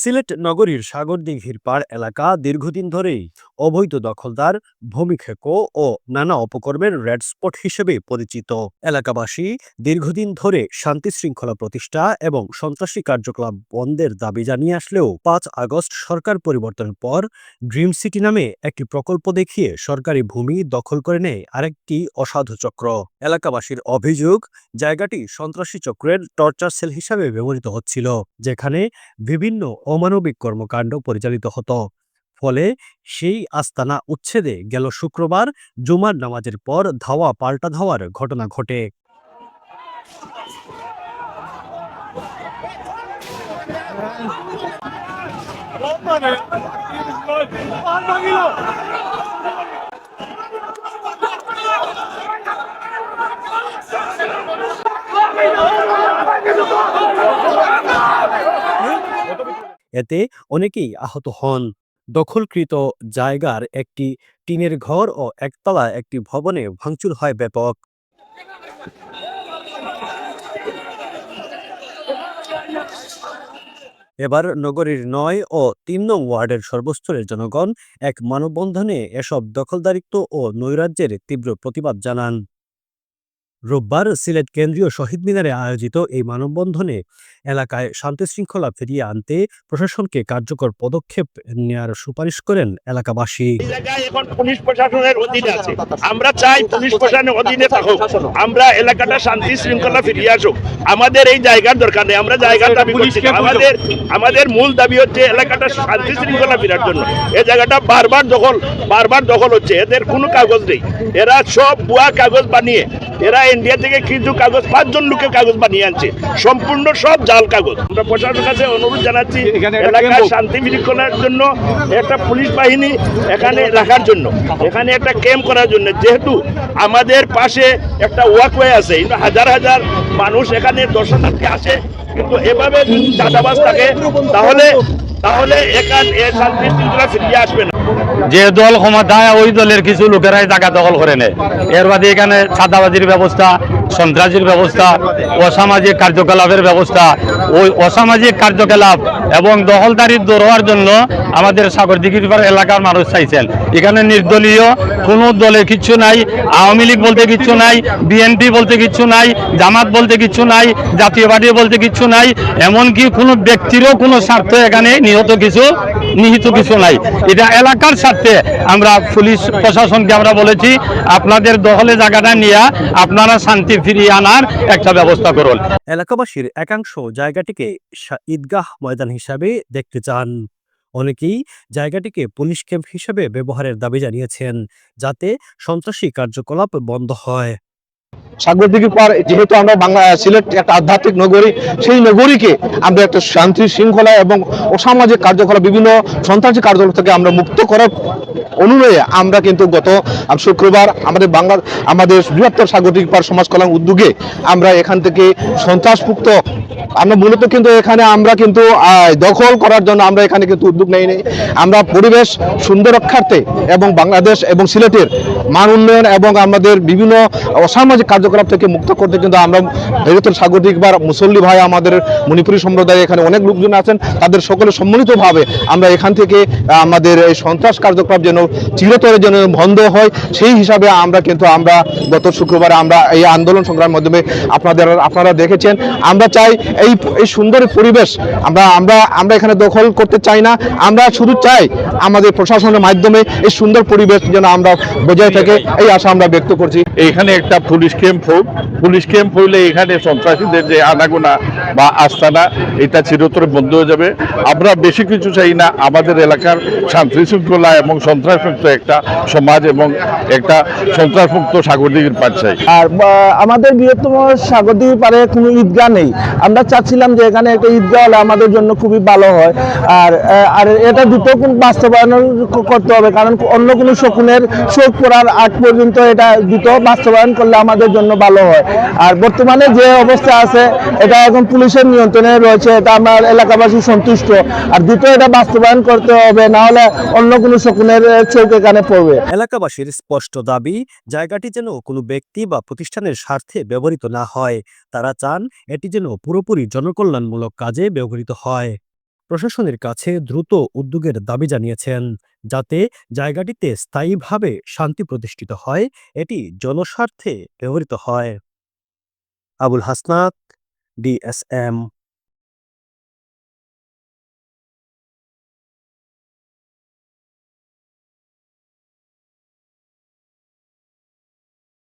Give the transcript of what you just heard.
সিলেট নগরীর সাগরদিঘির পাড় এলাকা দীর্ঘদিন ধরেই অবৈধ দখলদার ভূমিক্ষেপ ও নানা অপকর্মের রেড স্পট হিসেবে পরিচিত। এলাকাবাসী দীর্ঘদিন ধরে শান্তি শৃঙ্খলা প্রতিষ্ঠা এবং সন্ত্রাসী কার্যকলাপ বন্ধের দাবি জানিয়ে আসলেও পাঁচ আগস্ট সরকার পরিবর্তনের পর ড্রিম সিটি নামে একটি প্রকল্প দেখিয়ে সরকারি ভূমি দখল করে নেয় আরেকটি অসাধু চক্র। এলাকাবাসীর অভিযোগ, জায়গাটি সন্ত্রাসী চক্রের টর্চার সেল হিসাবে ব্যবহৃত হচ্ছিল, যেখানে বিভিন্ন অমানবিক কর্মকাণ্ড পরিচালিত হতো। ফলে সেই আস্তানা উচ্ছেদে গেল শুক্রবার জুমার নামাজের পর ধাওয়া পাল্টা ধাওয়ার ঘটনা ঘটে। এতে অনেকেই আহত হন। দখলকৃত জায়গার একটি টিনের ঘর ও একতলা একটি ভবনে ভাঙচুর হয় ব্যাপক। এবার নগরীর নয় ও তিন নং ওয়ার্ডের সর্বস্তরের জনগণ এক মানববন্ধনে এসব দখলদারিত্ব ও নৈরাজ্যের তীব্র প্রতিবাদ জানান। রোববার সিলেট কেন্দ্রীয় শহীদ মিনারে আয়োজিত এই মানববন্ধনে এলাকায় শান্তি শৃঙ্খলা ফিরিয়ে আনতে প্রশাসনকে কার্যকর পদক্ষেপ নেওয়ার সুপারিশ করেন এলাকাবাসী। এখন পুলিশ প্রশাসনের অধীনে আছে। আমরা চাই পুলিশ প্রশাসনের অধীনে থাকুক। আমরা এলাকাটা শান্তি শৃঙ্খলা ফিরিয়ে আসুক। আমাদের এই জায়গার দরকার নেই। আমরা দাবি করছি আমাদের আমাদের মূল দাবি হচ্ছে এলাকাটা শান্তি শৃঙ্খলা ফেরার জন্য। এই জায়গাটা বারবার দখল বারবার দখল হচ্ছে। এদের কোনো কাগজ নেই। এরা সব ভুয়া কাগজ বানিয়ে, এরা ইন্ডিয়া থেকে কিছু কাগজ, পাঁচজন লোকের কাগজ বানিয়ে আনছে। সম্পূর্ণ সব জাল কাগজ। আমরা প্রশাসনের কাছে অনুরোধ জানাচ্ছি এলাকায় শান্তি শৃঙ্খলার জন্য একটা পুলিশ বাহিনী এখানে রাখার জন্য এখানে একটা ক্যাম্প করার জন্য। যেহেতু আমাদের পাশে একটা ওয়াকওয়ে আছে কিন্তু হাজার হাজার মানুষ এখানে দর্শনার্থী আসে কিন্তু এভাবে যদি চাঁদাবাজ থাকে তাহলে তাহলে এখানে এ শান্তি শৃঙ্খলা ফিরিয়ে আসবে না। যে দল ক্ষমতায় ওই দলের কিছু লোকেরাই জায়গা দখল করে নেয়। এর বাদে এখানে ছাদাবাজির ব্যবস্থা সন্ত্রাসীর ব্যবস্থা, অসামাজিক কার্যকলাপের ব্যবস্থা। ওই অসামাজিক কার্যকলাপ এবং দখলদারি দৌড়ার জন্য আমাদের সাগরদিঘির এলাকার মানুষ চাইছেন। এখানে নির্দলীয়, কোনো দলে কিচ্ছু নাই, আওয়ামী লীগ বলতে কিচ্ছু নাই, বিএনপি বলতে কিচ্ছু নাই, জামাত বলতে কিচ্ছু নাই, জাতীয় পার্টি বলতে কিচ্ছু নাই, এমনকি কোনো ব্যক্তিরও কোনো স্বার্থ এখানে নিহত কিছু, নিহিত কিছু নাই। এটা এলাকার স্বার্থে আমরা পুলিশ প্রশাসনকে আমরা বলেছি, আপনাদের দখলে জায়গাটা নিয়ে আপনারা শান্তি ফিরিয়ে আনার একটা ব্যবস্থা করুন। এলাকাবাসীর একাংশ জায়গাটিকে ঈদগাহ ময়দান হিসাবে দেখতে চান। অনেকেই জায়গাটিকে পুলিশ ক্যাম্প হিসেবে ব্যবহারের দাবি জানিয়েছেন, যাতে সন্ত্রাসী কার্যকলাপ বন্ধ হয়। সাগরদিঘির পার, যেহেতু আমরা বাংলা সিলেট একটা আধ্যাত্মিক নগরী, সেই নগরীকে আমরা একটা শান্তি শৃঙ্খলা এবং অসামাজিক কার্যকলাপ, বিভিন্ন সন্ত্রাসী কার্যকলাপ থেকে আমরা মুক্ত করার অনুনয়ে আমরা কিন্তু গত শুক্রবার আমাদের বাংলা, আমাদের বৃহত্তর সাগরদিঘি পার সমাজ কল্যাণ উদ্যোগে আমরা এখান থেকে সন্ত্রাসমুক্ত, আমরা মূলত কিন্তু এখানে আমরা কিন্তু দখল করার জন্য আমরা এখানে কিন্তু উদ্যোগ নেই নেই। আমরা পরিবেশ সুন্দর রক্ষার্থে এবং বাংলাদেশ এবং সিলেটের মান উন্নয়ন এবং আমাদের বিভিন্ন অসামাজিক কার্যকলাপ থেকে মুক্ত করতে কিন্তু আমরা বৃহত্তর সাগরিক বা মুসল্লি ভাই আমাদের মণিপুরী সম্প্রদায় এখানে অনেক লোকজন আছেন। তাদের সকলে সম্মিলিতভাবে আমরা এখান থেকে আমাদের এই সন্ত্রাস কার্যকলাপ যেন চিরতরে যেন বন্ধ হয়, সেই হিসাবে আমরা কিন্তু আমরা গত শুক্রবারে আমরা এই আন্দোলন সংগ্রামের মাধ্যমে আপনাদের, আপনারা দেখেছেন। আমরা চাই এই এই সুন্দর পরিবেশ আমরা আমরা আমরা এখানে দখল করতে চাই না। আমরা শুধু চাই আমাদের প্রশাসনের মাধ্যমে এই সুন্দর পরিবেশ যেন আমরা বজায় থাকে, এই আশা আমরা ব্যক্ত করছি। এখানে একটা পুলিশ ক্যাম্প হোক, পুলিশ ক্যাম্প হইলে এখানে সন্ত্রাসীদের যে আনাগোনা বা আস্তানা, এটা চিরতরে বন্ধ হয়ে যাবে। আমরা বেশি কিছু চাই না, আমাদের এলাকার শান্তি শৃঙ্খলা এবং সন্ত্রাসমুক্ত একটা সমাজ এবং একটা সন্ত্রাসমুক্ত সাগরদিঘির পাঠ চাই। আর আমাদের বৃহত্তম সাগরদিঘি পারে কোনো ঈদগাহ নেই। আমরা চাচ্ছিলাম যে এখানে একটা ঈদগাহ হলে আমাদের জন্য খুবই ভালো হয়। আর আর এটা দ্রুত কোন বাস্তবায়ন করতে হবে। কারণ অন্য কোনো শকুনের শোক করার আগ পর্যন্ত এটা দ্রুত বাস্তবায়ন করলে আমাদের জন্য ভালো হয়। আর বর্তমানে যে অবস্থা আছে, এটা এখন পুলিশের নিয়ন্ত্রণে রয়েছে, এটা আমার এলাকাবাসী সন্তুষ্ট। আর দ্রুত এটা বাস্তবায়ন করতে হবে, না হলে অন্য কোনো শকুনের চোখ এখানে পড়বে। এলাকাবাসীর স্পষ্ট দাবি, জায়গাটি যেন কোনো ব্যক্তি বা প্রতিষ্ঠানের স্বার্থে ব্যবহৃত না হয়। তারা চান এটি যেন পুরোপুরি জনকল্যাণমূলক কাজে ব্যবহৃত হয়। প্রশাসনের কাছে দ্রুত উদ্যোগের দাবি জানিয়েছেন। যাতে জায়গাটিতে স্থায়ীভাবে শান্তি প্রতিষ্ঠিত হয়, এটি জনস্বার্থে ব্যবহৃত হয়। আবুল হাসনাত, ডিএসএম